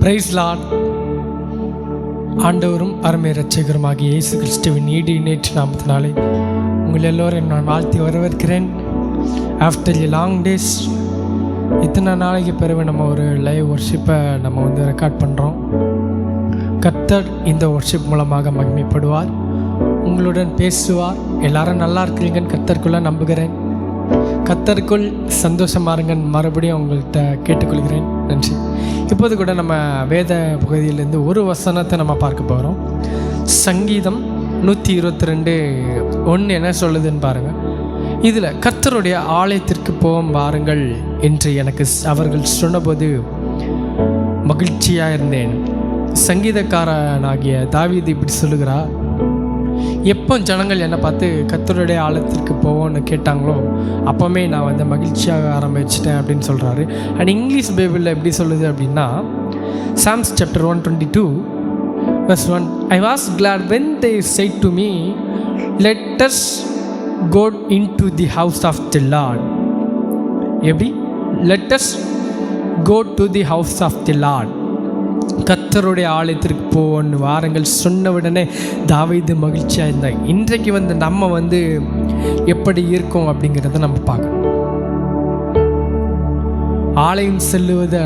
Price Lord ஆண்டவரும் அருமை ரட்சகருமாகிய இயேசு கிறிஸ்துவின் ஈடு நேற்று நாமத்தினாலே உங்கள் எல்லோரும் நான் வாழ்த்தி வரவேற்கிறேன். ஆஃப்டர் எ லாங் டேஸ் இத்தனை நாளைக்கு பிறகு நம்ம ஒரு லைவ் ஒர்ஷிப்பை நம்ம வந்து ரெக்கார்ட் பண்ணுறோம் கர்த்தர் இந்த ஒர்ஷிப் மூலமாக மகிமைப்படுவார். உங்களுடன் பேசுவார். எல்லாரும் நல்லா இருக்கிறீங்கன்னு கர்த்தருக்குள்ளே நம்புகிறேன். கத்தருக்குள் சந்தோஷமா இருங்கன்னு மறுபடியும் உங்கள்கிட்ட கேட்டுக்கொள்கிறேன். நன்றி. இப்போது கூட நம்ம வேத பகுதியிலேருந்து ஒரு வசனத்தை நம்ம பார்க்க போகிறோம் சங்கீதம் நூற்றி இருபத்தி ரெண்டு ஒன்று என்ன சொல்லுதுன்னு பாருங்கள் இதில் கர்த்தருடைய ஆலயத்திற்கு போவோம் வாருங்கள் என்று எனக்கு அவர்கள் சொன்னபோது மகிழ்ச்சியாக இருந்தேன். சங்கீதக்காரனாகிய தாவீது இப்படி சொல்லுகிறார் எப்போ ஜனங்கள் என்னை பார்த்து கத்தருடைய ஆழத்திற்கு போவோன்னு கேட்டாங்களோ அப்போவுமே நான் வந்து மகிழ்ச்சியாக ஆரம்பிச்சிட்டேன் அப்படின்னு சொல்கிறாரு அண்ட் இங்கிலீஷ் பைபிளில் எப்படி சொல்லுது அப்படின்னா Psalms chapter one twenty two verse one I was glad when they said to me let us go into the house of the Lord எப்படி let us go to the house of the Lord கத்தருடைய ஆலயத்திற்கு போவோன்னு வாரங்கள். சொன்ன உடனே தாவீது மகிழ்ச்சியாக இருந்தாங்க இன்றைக்கு வந்து நம்ம வந்து எப்படி இருக்கோம் அப்படிங்கிறத நம்ம பார்க்கணும். ஆலயம் செல்லுவதை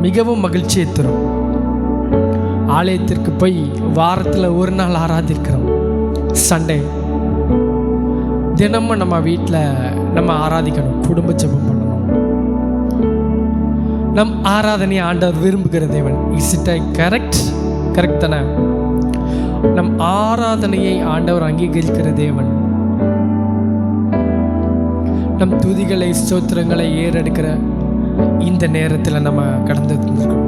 மிகவும் மகிழ்ச்சியை தரும். ஆலயத்திற்கு போய் வாரத்தில் ஒரு நாள் ஆராதிக்கிறோம். சண்டே. தினமும் நம்ம வீட்டில் நம்ம ஆராதிக்கணும். குடும்ப ஜபம் நம் ஆராதனை ஆண்டவர் விரும்புகிற தேவன். Is it I correct correct தானே? நம் ஆராதனையை ஆண்டவர் அங்கீகரிக்கிற தேவன். நம் துதிகளை ஸ்தோத்திரங்களை ஏறெடுக்கிற இந்த நேரத்தில் நம்ம கடந்து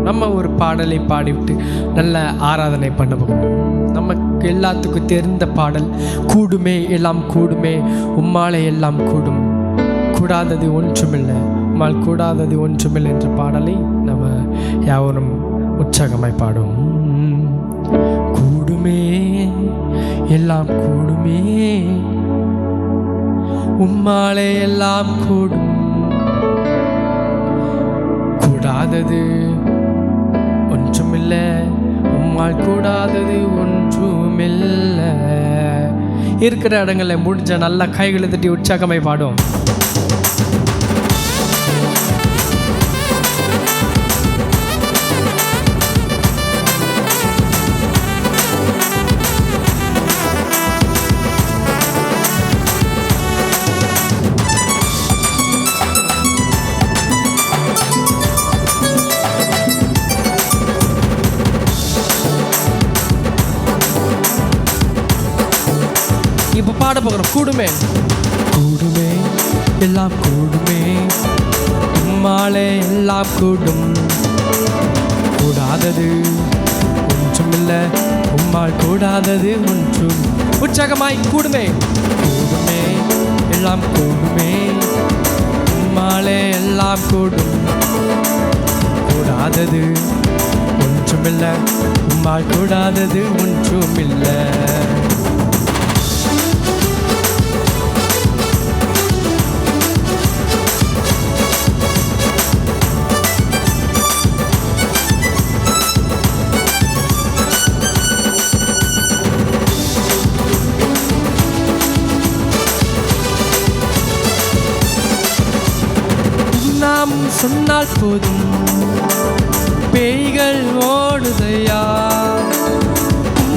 நம்ம ஒரு பாடலை பாடிவிட்டு நல்ல ஆராதனை பண்ண போகிறோம் நமக்கு எல்லாத்துக்கும் தெரிந்த பாடல் கூடுமே எல்லாம் கூடுமே உம்மாலே எல்லாம் கூடும். கூடாதது ஒன்றுமில்லை. நம்மால் கூடாதது ஒன்றுமில்லை என்ற பாடலை நம்ம யாவரும் உற்சாகமாய் பாடுவோம். கூடுமே எல்லாம் கூடுமே. உம்மாலே எல்லாம் கூடும். கூடாதது ஒன்றுமில்லை உம்மால் கூடாதது ஒன்றுமில்லை. இருக்கிற இடங்களில் முடிஞ்ச நல்லா கைகளை தட்டி உற்சாகமாய் பாடும் பாட போகிறோம். கூடுமே. கூடுமே எல்லாம் கூடுமே. உம்மாலே எல்லாம் கூடும். கூடாதது ஒன்றுமில்லை. உம்மால் கூடாதது ஒன்றும். உற்சாகமாய் கூடுமே. கூடுமே எல்லாம் கூடுமே. உம்மாலே எல்லாம் கூடும். கூடாதது ஒன்றுமில்லை. உம்மால் கூடாதது ஒன்றுமில்லை. சொன்னால் போதும். பேய்கள் ஓடுதையா?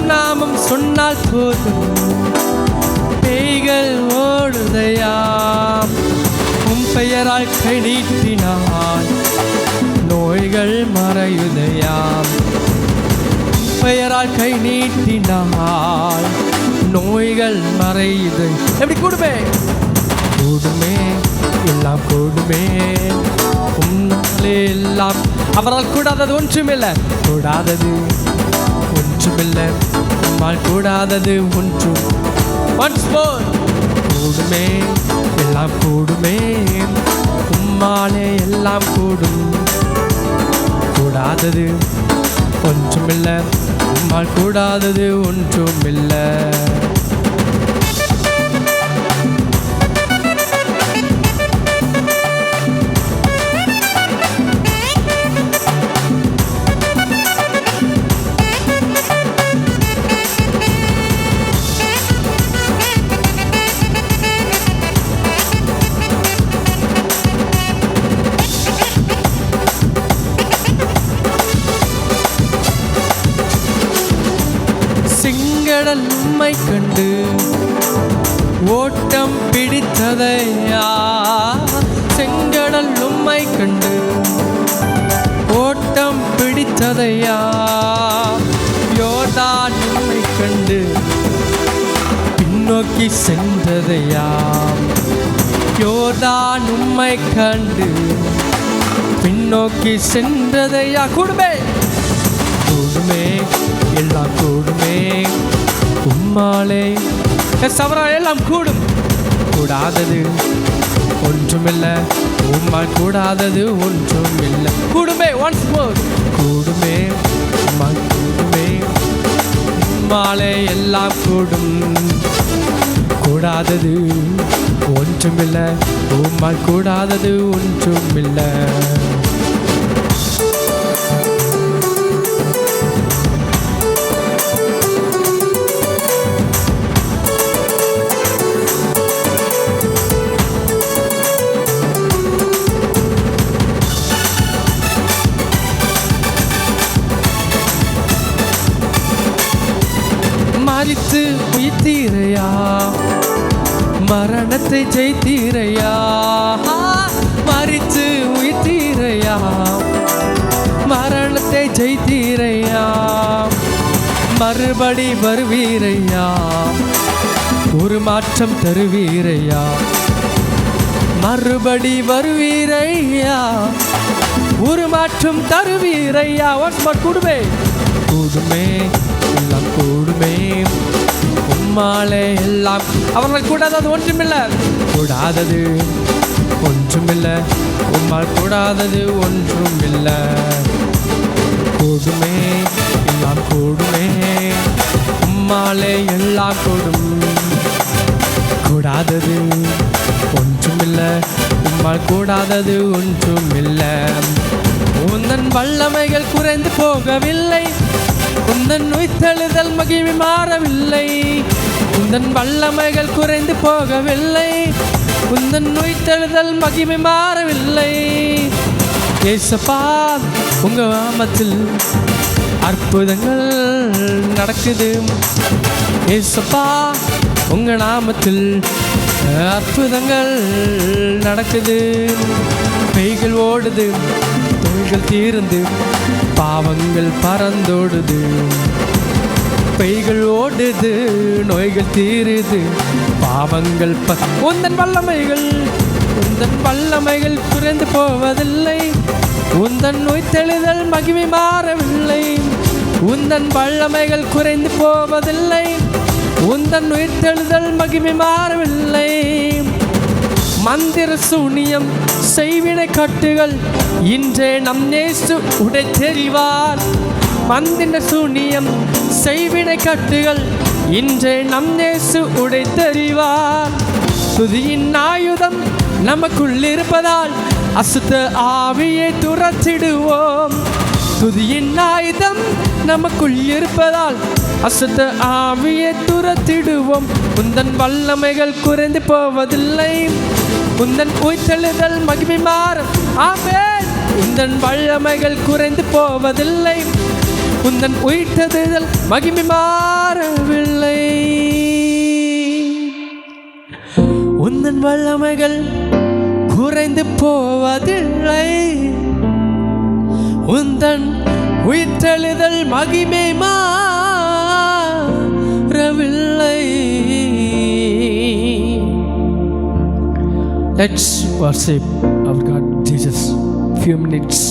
நாமம் சொன்னால் போதும். பேய்கள் ஓடுதையா? உன் பெயரால் கை நீட்டினான் நோய்கள் மறையுதையாம் பெயரால் கை நீட்டினால் நோய்கள் மறையுது. எப்படி கூடுமே? கூடுமே. எல்லாம் கூடுமே. உன்னாலே எல்லாம் அவரால் கூடாதது ஒன்றுமில்லை. கூடாதது ஒன்றுமில்லை. உம்மால் கூடாதது ஒன்றும். ஒன்ஸ் மோர் கூடுமே. எல்லாம் கூடுமே. உம்மாலே எல்லாம் கூடும். கூடாதது ஒன்றுமில்லை. உம்மால் கூடாதது ஒன்றுமில்லை. கண்டு ஓட்டம் பிடித்ததையா? செங்கடல் உம்மை கண்டு ஓட்டம் பிடித்ததையா? யோர்தான் உம்மை கண்டு பின்னோக்கி சென்றதையா? யோர்தான் உம்மை கண்டு பின்னோக்கி சென்றதையா? கூடுமே கூடுமே எல்லாம் கூடுமே. அம்மாளே என் சவரால் எல்லாம் கூடும். கூடாதது ஒன்றுமில்லை. உம்மால் கூடாதது ஒன்றும் இல்லை கூடுமே ஒன்ஸ் மோர் கூடுமே உம்மால் கூடுமே. உம்மாலே எல்லாம் கூடும். கூடாதது ஒன்றுமில்லை. உம்மால் கூடாதது ஒன்றுமில்லை. மரணத்தை ஜெயித்தீரையா மறித்து உயிர்த்தீரையா? மரணத்தை ஜெயித்தீரையா மறுபடி வருவீரையா? ஒரு மாற்றம் தருவீரையா? மறுபடி வருவீரையா? ஒரு மாற்றம் தருவீரையா? ஒன்ஸ் மோர் கூடுமே. கூடுமே எல்லாம் கூடுமே. உம்மாலே எல்லாம். அவர்கள் கூடாதது ஒன்றுமில்லை. கூடாதது ஒன்றுமில்லை. உம்மால் கூடாதது ஒன்றுமில்லை. கூடுமே எல்லாம் கூடுமே. உம்மாலே எல்லாம் கூடும். கூடாதது ஒன்றுமில்லை. உம்மால் கூடாதது ஒன்றுமில்லை. உந்தன் வல்லமைகள் குறைந்து போகவில்லை. உந்தன் உய்த்தெழுதல் மகிழ்வு மாறவில்லை. உந்தன் வல்லமைகள் குறைந்து போகவில்லை. உந்தன் உய்த்தெழுதல் மகிமை மாறவில்லை. ஏசப்பா உங்க நாமத்தில் அற்புதங்கள் நடக்குது. ஏசப்பா உங்க நாமத்தில் அற்புதங்கள் நடக்குது. பெய்கள் ஓடுது தொழில்கள் தீர்ந்து பாவங்கள் பறந்தோடுது. பெய்கள் ஓடுது நோய்கள் தீருது. பாவங்கள் ப உந்தன் வல்லமைகள் உந்தன் வல்லமைகள் குறைந்து போவதில்லை. உந்தன் நோய் தெளிதல் மகிமை மாறவில்லை. உந்தன் வல்லமைகள் குறைந்து போவதில்லை. உந்தன் உயிர்த்தெழுதல் மகிமை மாறவில்லை. மந்திர சூனியம் செய்வினை கட்டுகள் இன்றே நம் நேசு உடை தெரிவார். மந்திர சூனியம் செய்வினை கட்டுகள் இன்றே நம் நேசு உடை தெரிவார். துதியின் ஆயுதம் நமக்குள் இருப்பதால் அசுத்த ஆவியை துரத்திடுவோம். துதியின் ஆயுதம் நமக்குள் இருப்பதால் அசுத்த ஆவியை துரத்திடுவோம். உந்தன் வல்லமைகள் குறைந்து போவதில்லை. உந்தன் உய்த்தெழுதல் மகிமை மாறும். ஆமென். உந்தன் வல்லமைகள் குறைந்து போவதில்லை. உந்தன் உயிர்த்தெழுதல் மகிமை மாறவில்லை. உந்தன் வல்லமைகள் குறைந்து போவதில்லை. உந்தன் உயிர்த்தெழுதல் மகிமை மாறவில்லை Let's worship அவர் God Jesus. ஃபியூ மினிட்ஸ்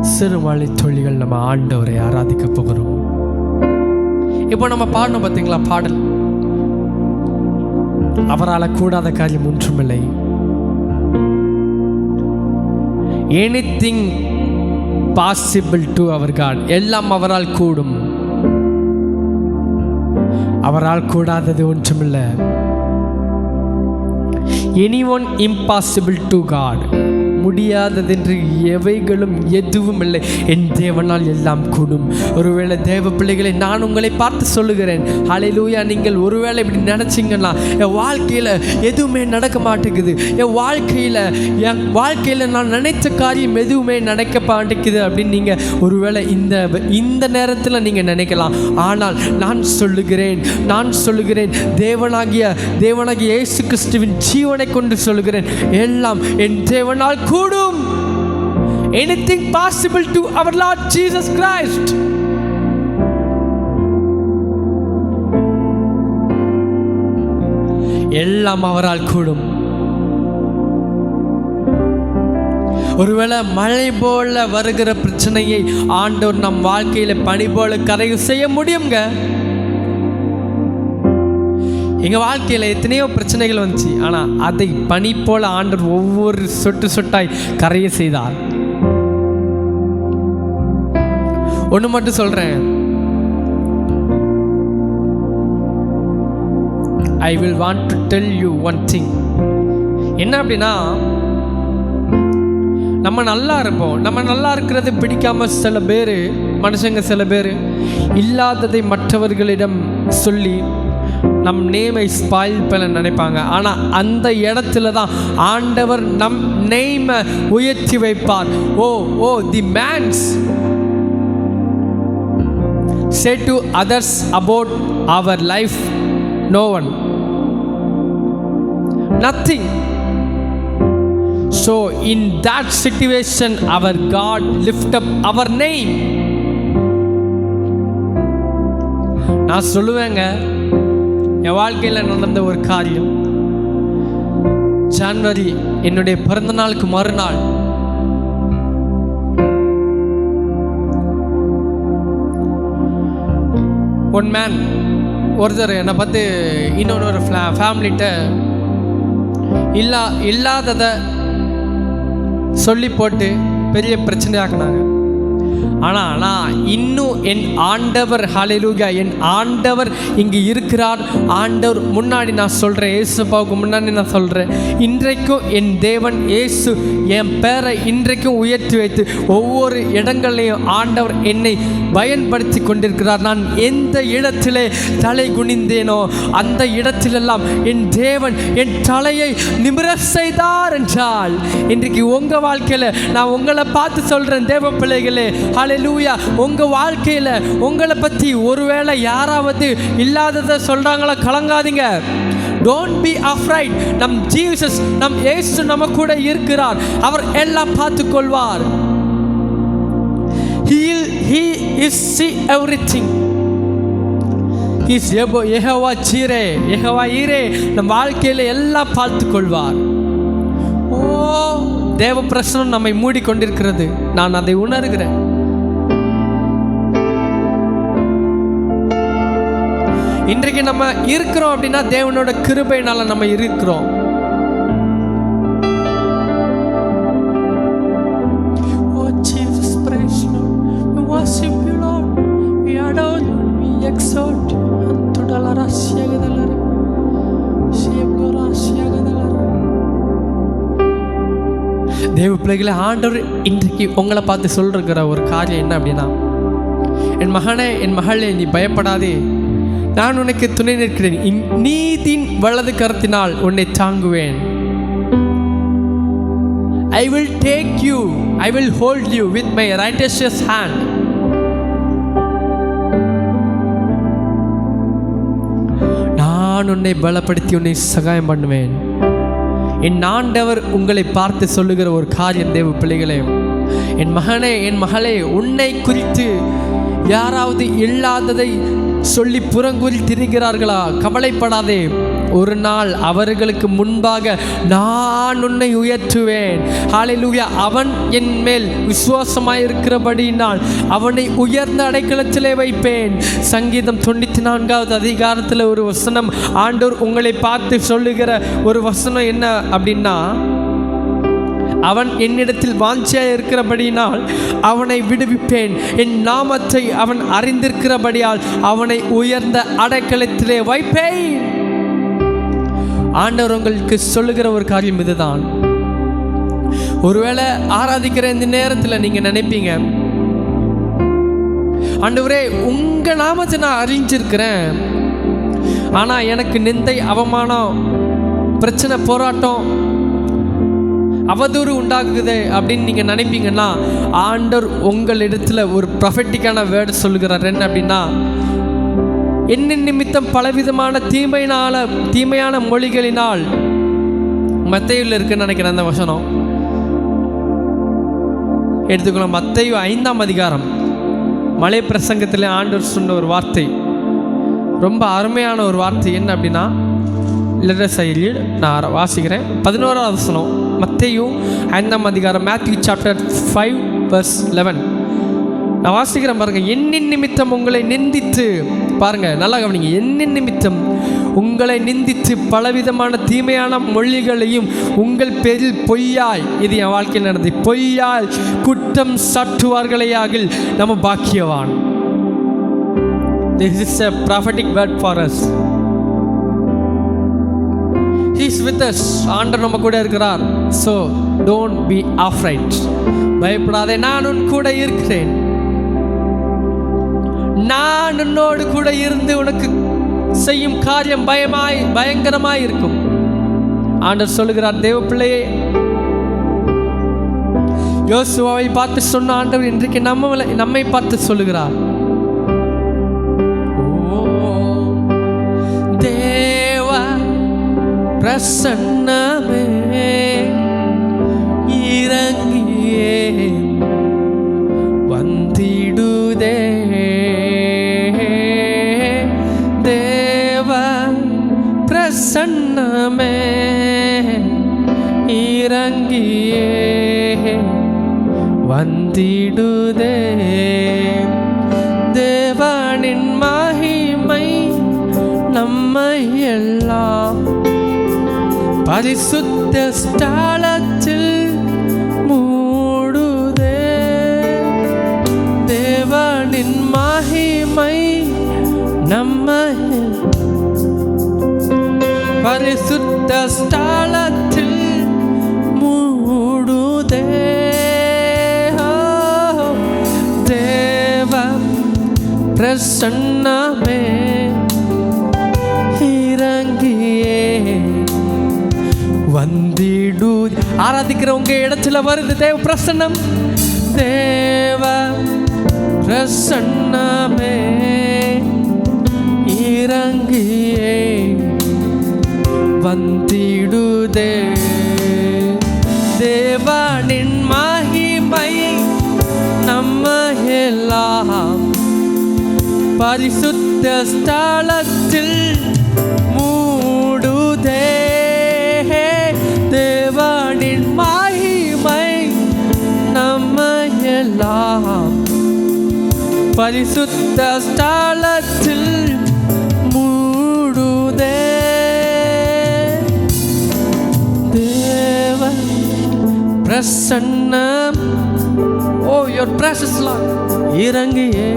சிறுமலை தொழில்கள் நம்ம ஆண்டவரை ஆராதிக்க போகிறோம். இப்போ நம்ம பாடணும் பார்த்தீங்களா? பாடல். அவரால் கூடாத காரியம் ஒன்றுமில்லை. Anything possible to our God எல்லாம் அவரால் கூடும். அவரால் கூடாதது ஒன்றுமில்லை. Any one impossible to God முடியாததென்று எவைகளும் எதுவும் இல்லை என் தேவனால் எல்லாம் கூடும். ஒருவேளை தேவ பிள்ளைகளை நான் உங்களை பார்த்து சொல்லுகிறேன். அலையிலூயா நீங்கள் ஒருவேளை இப்படி நினச்சிங்கன்னா என் வாழ்க்கையில் எதுவுமே நடக்க மாட்டேங்குது. என் வாழ்க்கையில் என் வாழ்க்கையில் நான் நினைத்த காரியம் எதுவுமே நடக்க மாட்டேங்குது அப்படின்னு நீங்கள் ஒருவேளை இந்த இந்த நேரத்தில் நீங்கள் நினைக்கலாம். ஆனால் நான் சொல்லுகிறேன் நான் சொல்லுகிறேன் தேவனாகிய தேவனாகிய இயேசு கிறிஸ்துவின் ஜீவனை கொண்டு சொல்லுகிறேன். எல்லாம் என் தேவனால் கூடும். Anything possible to our Lord Jesus Christ எல்லாம் அவரால் கூடும். ஒருவேளை மழை போல வருகிற பிரச்சனையை ஆண்டவர் நம் வாழ்க்கையில பனி போல கரை செய்ய முடியுங்க எங்கள் வாழ்க்கையில் எத்தனையோ பிரச்சனைகள் வந்துச்சு. ஆனால் அதை பனி போல ஆண்டர் ஒவ்வொரு சொட்டு சொட்டாய் கரைய செய்தார். ஒன்று மட்டும் சொல்கிறேன் I will want to tell you one thing என்ன அப்படின்னா நம்ம நல்லா இருப்போம். நம்ம நல்லா இருக்கிறது பிடிக்காம சில பேர் மனுஷங்க சில பேர் இல்லாததை மற்றவர்களிடம் சொல்லி நம் நேமை ஸ்பாயில் பண்ண நினைப்பாங்க ஆனால் அந்த இடத்துல தான் ஆண்டவர் நம் நேமை உயர்த்தி வைப்பார் oh O the man's say to others about our life no one nothing so in that situation our God lift up our name நான் சொல்லுவேங்க என் வாழ்க்கையில் நடந்த ஒரு காரியம். ஜான்வரி என்னுடைய பிறந்த நாளுக்கு மறுநாள். ஒன் மேன் ஒருத்தர் என்னை பார்த்து இன்னொரு ஒரு ஃப்ளா ஃபேமிலிகிட்ட இல்லா இல்லாததை சொல்லி போட்டு பெரிய பிரச்சனையாக்குனாங்க. ஆனால் நான் இன்னும் என் ஆண்டவர் ஹலெலுகா என் ஆண்டவர் இங்கே இருக்கிறார். ஆண்டவர் முன்னாடி நான் சொல்கிறேன் ஏசுப்பாவுக்கு முன்னாடி நான் சொல்கிறேன் இன்றைக்கும் என் தேவன் இயேசு என் பேரை இன்றைக்கும் உயர்த்தி வைத்து ஒவ்வொரு இடங்களையும் ஆண்டவர் என்னை பயன்படுத்தி கொண்டிருக்கிறார். நான் எந்த இடத்திலே தலை குனிந்தேனோ அந்த இடத்திலெல்லாம் என் தேவன் என் தலையை நிமிர செய்தார் என்றால் இன்றைக்கு உங்கள் வாழ்க்கையில் நான் உங்களை பார்த்து சொல்கிறேன் தேவ பிள்ளைகளே ஹalleluya உங்கள் வாழ்க்கையில் உங்களை பற்றி ஒருவேளை யாராவது இல்லாததை சொல்கிறாங்களா கலங்காதீங்க. டோன்ட் பி அஃப்ரைட் நம் ஜீசஸ் நம் ஏசு நம்ம கூட இருக்கிறார். அவர் எல்லாம் பார்த்துக்கொள்வார். He is see everything is above Jehovah Jireh Jehovah Jireh நம் வாழ்க்கையில் எல்லாம் பார்த்து கொள்வார் ஓ தேவ பிரசனம் நம்மை மூடிக்கொண்டிருக்கிறது. நான் அதை உணர்கிறேன். இன்றைக்கு நம்ம இருக்கிறோம் அப்படின்னா தேவனோட கிருபையினால நம்ம இருக்கிறோம். தேவ பிள்ளைகளை ஆண்டவர் இன்றைக்கு உங்களை பார்த்து சொல்லிருக்கிற ஒரு காரியம் என்ன அப்படின்னா என் மகனே என் மகளே நீ பயப்படாதே நான் உனக்கு துணை நிற்கிறேன். நீதின் வலது கருத்தினால் உன்னை தாங்குவேன். I will take you I will hold you with my righteous hand நான் உன்னை பலப்படுத்தி உன்னை சகாயம் பண்ணுவேன். என் ஆண்டவர் உங்களை பார்த்து சொல்லுகிற ஒரு காரியம் தேவ பிள்ளைகளே. என் மகனே என் மகளே உன்னை குறித்து யாராவது இல்லாததை சொல்லி புறங்கூறி திரிகிறார்களா? கவலைப்படாதே. ஒரு நாள் அவர்களுக்கு முன்பாக நான் உன்னை உயர்த்துவேன். ஹalleluya. அவன் என் மேல் விசுவாசமாய் நான் அவனை உயர்ந்த அடைக்கலத்திலே வைப்பேன். சங்கீதம் தொண்ணூற்றி நான்காவது அதிகாரத்தில் ஒரு வசனம் ஆண்டோர் உங்களை பார்த்து சொல்லுகிற ஒரு வசனம் என்ன அப்படின்னா அவன் என்னிடத்தில் வாஞ்சியாக இருக்கிறபடியினால் அவனை விடுவிப்பேன். என் நாமத்தை அவன் அறிந்திருக்கிறபடியால் அவனை உயர்ந்த அடைக்கலத்திலே வைப்பேன். ஆண்டவர் உங்களுக்கு சொல்லுகிற ஒரு காரியம் இதுதான். ஒருவேளை ஆராதிக்கிற இந்த நேரத்தில் நீங்கள் நினைப்பீங்க ஆண்டவரே உங்க நாமத்தை நான் அறிஞ்சிருக்கிறேன். ஆனால் எனக்கு நிந்தை அவமானம் பிரச்சனை போராட்டம் அவதூறு உண்டாகுது அப்படின்னு நீங்கள் நினைப்பீங்கன்னா ஆண்டவர் உங்களிடத்தில் ஒரு ப்ரொஃபட்டிக்கான வேர்டு சொல்கிறார் என்ன அப்படின்னா என்ன நிமித்தம் பலவிதமான தீமையினால தீமையான மொழிகளினால் மத்தையில் இருக்குன்னு நினைக்கிறேன் அந்த வசனம். எடுத்துக்கலாம் மத்தையு ஐந்தாம் அதிகாரம். மலை பிரசங்கத்தில் ஆண்டவர் சொன்ன ஒரு வார்த்தை. ரொம்ப அருமையான ஒரு வார்த்தை. என்ன அப்படின்னா லெட்டர் செயலில் நான் வாசிக்கிறேன். பதினோராவது வசனம். மத்தையும் ஐந்தாம் அதிகாரம் Matthew chapter five verse eleven நான் வாசிக்கிறேன் பாருங்க. என்னின் நிமித்தம் உங்களை நிந்தித்து பாருங்க நல்லா கவனிங்க. என்னின் நிமித்தம் உங்களை நிந்தித்து பலவிதமான தீமையான மொழிகளையும் உங்கள் பேரில் பொய்யாய் இது என் வாழ்க்கையில் நடந்தது. பொய்யாய் குற்றம் சாட்டுவார்களேயாகில் நம்ம பாக்கியவான். This is a prophetic word for us he's with us ஆண்டர் நம்ம கூட இருக்கிறார். ஸோ டோன்ட் பி ஆஃப்ரைட் பயப்படாதே. நான் உன் கூட இருக்கிறேன். நான் உன்னோடு கூட இருந்து உனக்கு செய்யும் காரியம் பயமாய் பயங்கரமாய் இருக்கும். ஆண்டர் சொல்லுகிறார் தேவ பிள்ளையே. யோசுவாவை பார்த்து சொன்ன ஆண்டவர் இன்றைக்கு நம்ம நம்மை பார்த்து சொல்லுகிறார். பிரசன்னமே. இறங்கியே வந்திடுதே. தேவ பிரசன்னமே. இறங்கியே வந்திடுதே. பரிசுத்த ஸ்தலத்தில் மூடுதே. தேவனின் மகிமை நம்ம பரிசுத்த ஸ்தலத்தில் மூடுதே. ஓ, தேவ பிரசன்னமே ஆராதிக்கிற உங்க இடத்துல வருது தேவ பிரசன்னம். தேவ பிரசன்னமே இறங்கியே வந்திடுதே. தேவனின் மகிமை நம்ம எல்லாம் பரிசுத்த ஸ்தலத்தில் பரிசுத்த ஸ்தலத்தில் மூடுதே. தேவ பிரசன்னம். ஓ யோர் பிரசஸ்லாம் இறங்கியே.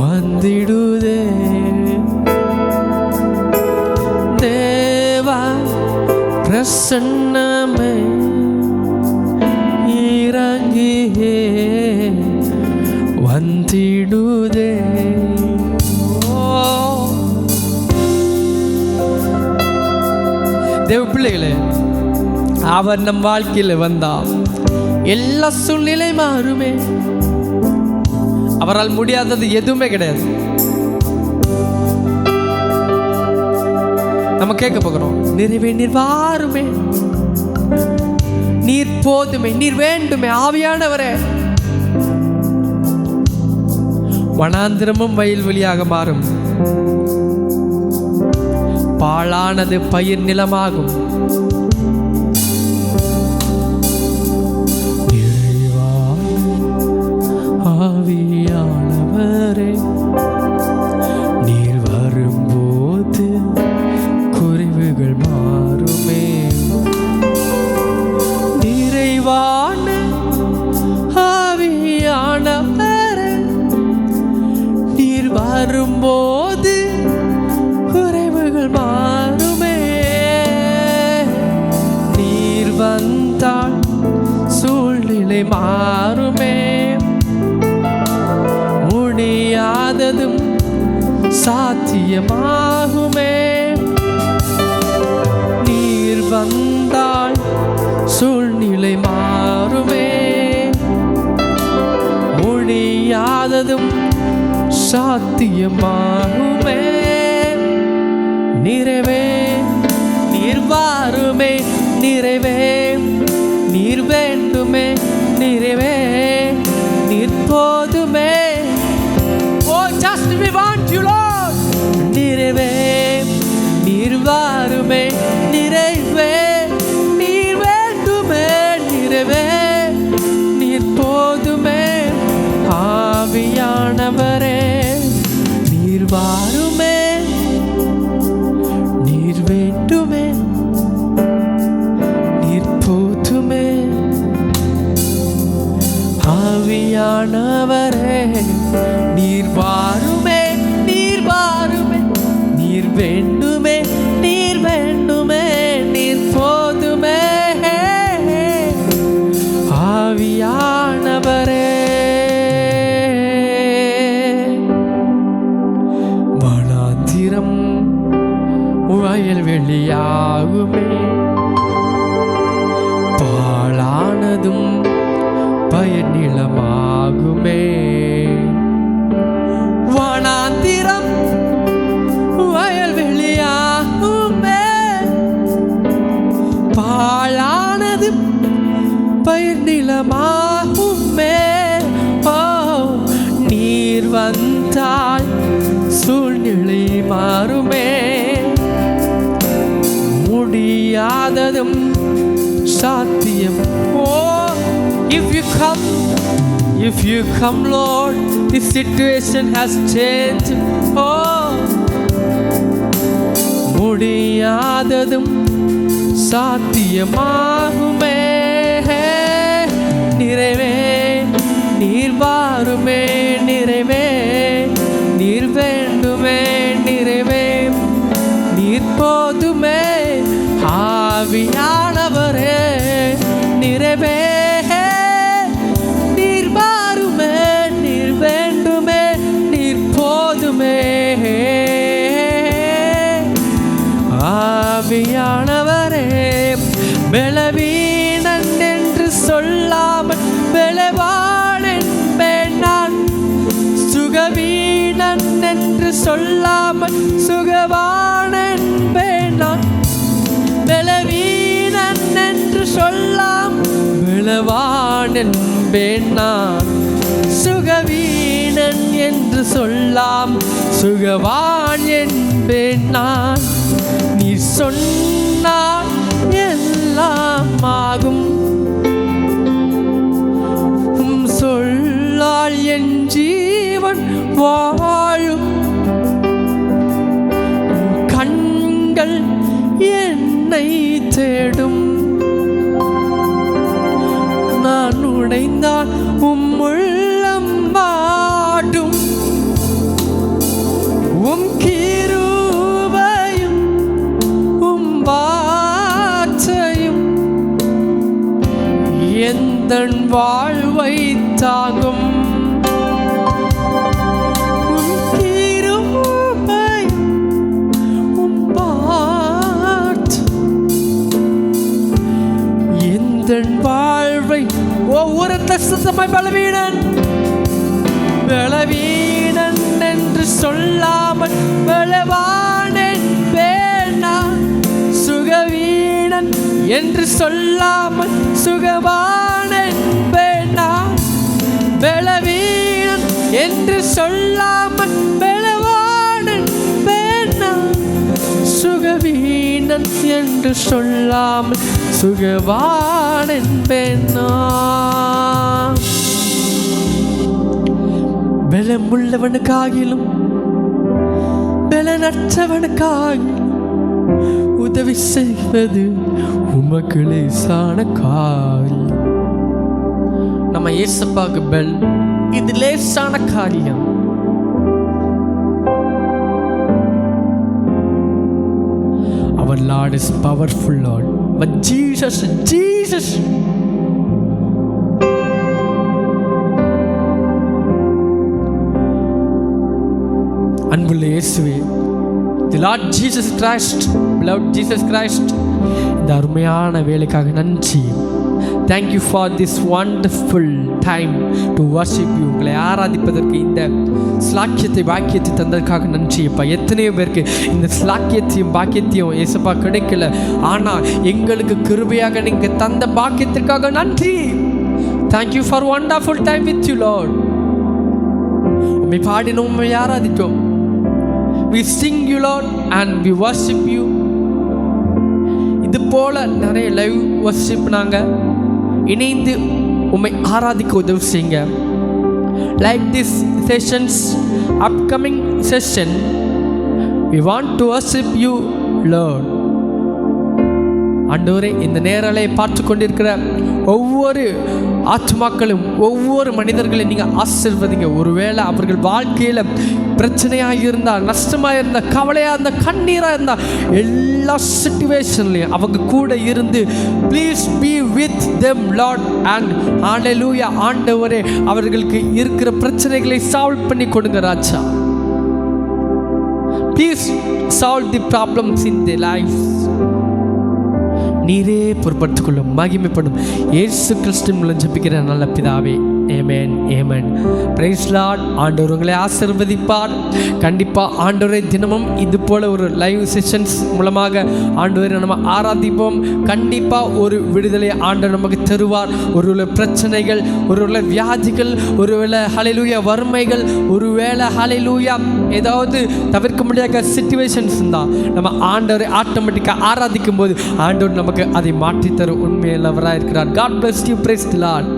வந்திடுதே. தேவா பிரசன்ன பிள்ளைகளே அவர் நம் வாழ்க்கையில் வந்தால் எல்லா சூழ்நிலை மாறுமே. அவரால் முடியாதது எதுவுமே கிடையாது. நம்ம கேட்க போகிறோம் நிறைவே நீர் வாருமே. நீர் போதுமே நீர் வேண்டுமே ஆவியானவரே. வனாந்திரமும் வயல்வெளியாக மாறும். பாழானது பயிர் நிலமாகும். சாத்தியமாகுமே நிறைவே நீர் வாருமே நிறைவே நீர் வேண்டுமே நிறைவே oh, நீர் போதுமே ஓ just we want you Lord நிறைவே நீர் வாருமே நிறைவே நீர் வேண்டுமே நிறைவே நீர் போதுமே ஆவியானவரே நீர் வாருமே ஆவியானவரே நீர் வாருமே நீர் வாருமே நீர் வேண்டுமே நீர் வேண்டுமே நீர் போதுமே. ஆவியானவரே வனாந்திரம் வயல்வெளியாகுமே பாழானதும் பயனிலமாகுமே பயனிலமாகுமே ஓ நீர் வந்தாய் சூழ்நிலை மாறுமே. முடியாததும் சாத்தியம். ஓ if you come if you come Lord the situation has change oh முடியாததும் சாத்தியமாகுமே. நிறைவே நீர் வாருமே நிறைவே நீர் வேண்டுமே நிறைவே. நீர் போதுமே ஆவியானவரே நிறைவே. நீர் வாருமே நீர் வேண்டுமே நீர் போதுமே. ஆவியானவரே பலவீனன் சொல்லாமல் சுகவான் என்பேன் பலவீனன் என்று சொல்லாம் பலவான் என்பேன் சுகவீனன் என்று சொல்லாம் சுகவான் என்பேன் நான். நீ சொன்னால் எல்லாம் ஆகும். சொல்லால் என் ஜீவன் வாழும். என்னை தேடும். நான் உடைந்தால் உம்முள்ளம் உள்ளம் வாடும். உம் கீரூபையும் உம் வார்த்தையும் எந்தன் வாழ்வை தாங்கும் தன் வாழ்வை ஒவ்வொரு தசமாய் பலவீனன். பலவீனன் என்று சொல்லாமல் பலவானன் வேணா சுகவீனன் என்று சொல்லாமல் சுகவானன் வேணா பலவீனன் என்று சொல்லாமல் பலவானன் வேணா சுகவீனன் என்று சொல்லாமல் சுகவானன் வேணா பலமுள்ளவனுக்காகிலும் உதவி செய்வது உமக்கு லேசான காரியம். நம்ம இயேசப்பாக்கு பெல் இது லேசான காரியம். Our Lord is powerful Lord But Jesus, Jesus. அன்புள்ள இயேசுவே the Lord Jesus Christ love Jesus Christ இந்த அருமையான வேலைக்காக நன்றி thank you for this wonderful time to worship you உங்களை ஆராதிப்பதற்கு இந்த ஸ்லாக்கியத்தை பாக்கியத்தை தந்ததற்காக நன்றியப்பா எத்தனையோ பேருக்கு இந்த ஸ்லாக்கியத்தையும் பாக்கியத்தையும் ஏசப்பா கிடைக்கல. ஆனால் எங்களுக்கு கிருபையாக நீங்கள் தந்த பாக்கியத்திற்காக நன்றி. Thank you for wonderful time with you Lord உண்மை பாடினோம் உண்மை ஆராதித்தோம். We sing you Lord and we worship you இது போல நிறைய லைவ் வர்ஷிப் நாங்கள் இணைந்து உம்மை ஆராதிக்க உதவி செய்யுங்க. Like this sessions upcoming session we want to worship you Lord அண்டவரே இந்த நேரலை பார்த்து கொண்டிருக்கிற ஒவ்வொரு ஆத்மாக்களும் ஒவ்வொரு மனிதர்களையும் நீங்கள் ஆசிர்வதிங்க. ஒருவேளை அவர்கள் வாழ்க்கையில் பிரச்சனையாக இருந்தால் நஷ்டமாக இருந்தால் கவலையாக இருந்தால் கண்ணீராக இருந்தால் எல்லா சுச்சுவேஷன்லையும் அவங்க கூட இருந்து please be with them Lord and ஆண்டலூயா ஆண்டவரே அவர்களுக்கு இருக்கிற பிரச்சனைகளை சால்வ் பண்ணி கொடுங்க ராஜா. Please solve the problems in the life நீரே பொறுப்படுத்திக் கொள்ளும் மகிமைப்படும். ஏசு கிறிஸ்டின் மூலம் ஜபிக்கிற நல்ல பிதாவே ஏமேன் ஏமேன் பிரைஸ் லார்ட் ஆண்டவர் உங்களை ஆசிர்வதிப்பார். கண்டிப்பாக ஆண்டவரை தினமும் இது போல் ஒரு லைவ் செஷன்ஸ் மூலமாக ஆண்டவரை நம்ம ஆராதிப்போம். கண்டிப்பாக ஒரு விடுதலை ஆண்டவர் நமக்கு தருவார். ஒருவேளை பிரச்சனைகள் ஒருவேளை வியாதிகள் ஒருவேளை ஹலைலூயா வறுமைகள் ஒருவேளை ஹலைலூயா ஏதாவது தவிர்க்க முடியாத சுச்சுவேஷன்ஸ் இருந்தால் நம்ம ஆண்டவரை ஆட்டோமேட்டிக்காக ஆராதிக்கும் போது ஆண்டவர் நமக்கு அதை மாற்றித்தரும். அவராக இருக்கிறார் God bless you praise Lord